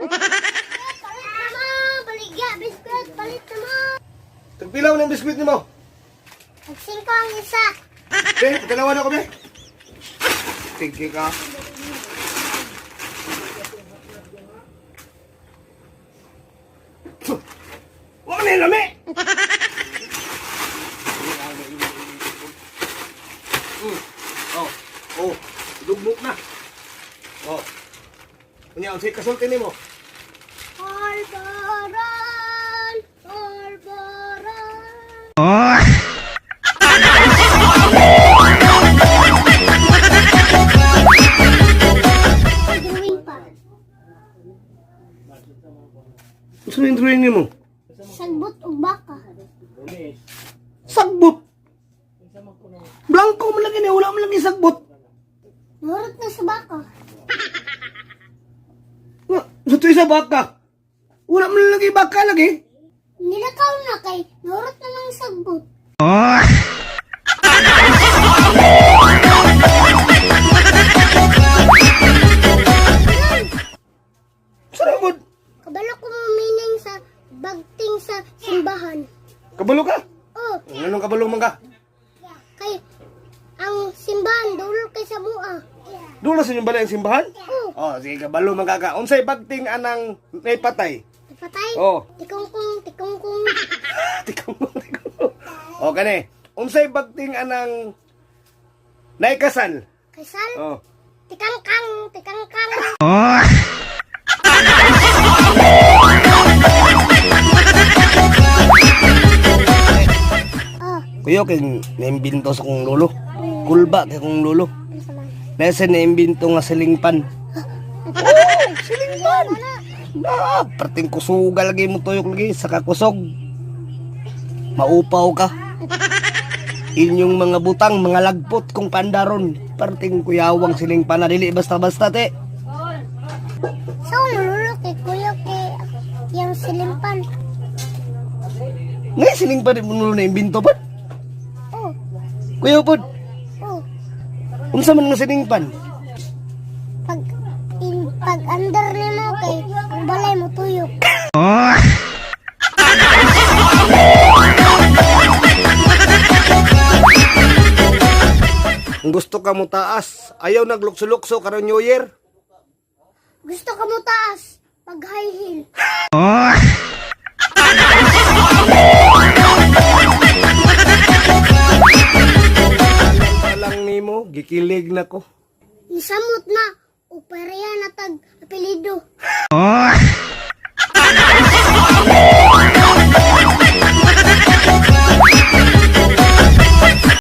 Palit naman! Baligya! Biskuit! Palit naman! Tagpilaw ng biskwit ni mo. Nagsingko ang isa. Be, dalawa na ko, be. Sige ka. Huwag na yung lami! Mm. Oh, oh, lugmok na. Oh. Kunya, unsay kasulti nimo? Albaran! Albaran! Drawing pa. Gusto yung drawing nimo? Sagbot o baka. Sagbot! Blanco man lagi na, wala man lagi sagbot. Nurot na sa baka. Sa tuwi sa baka. Wala man lagi baka lagi. Nilakaw na kay nurot na ng sagbot. Sarabot! Kabalo ko meaning sa bagting sa simbahan. Kabalo ka? Oh, Anong kabalo man ka? kay ang simbahan dulol kay sa mua. Na sa inyong balay ang simbahan? Oh, Oh, sige, kabalo man ka ka. Unsay bagting anang may patay? patay. Oh. Tikongkong, tikongkong. Tikong mo, tikong mo. O, kani. Unsay bagting anang naikasal? Kasal. Oh. Tikangkang, tikangkang. Oh, Kuyo, kay naimbinto sa kong lolo. Kulba kay kong lolo. ano? Nasa naimbinto nga silingpan. Oh, silingpan! Ah, perting kusuga lagi mo tuyok lagi sa kakusog. Maupaw ka. Inyong mga butang, mga lagpot kung pandaron. Perting kuyawang silingpan na dili basta-basta te. So, kay kuya kay yung silimpan. Ngay silingpan mo nulo na imbinto pa. Oh, Kuya pod, oh. unsa man nga silingpan? Pag, Kung gusto ka mo taas, ayaw naglukso-lukso karon New Year. Gusto ka mo taas. Pag high heel. Pa lang nimo, gikilig na ko. Isamot na. Uperya na tag apelido. Ah!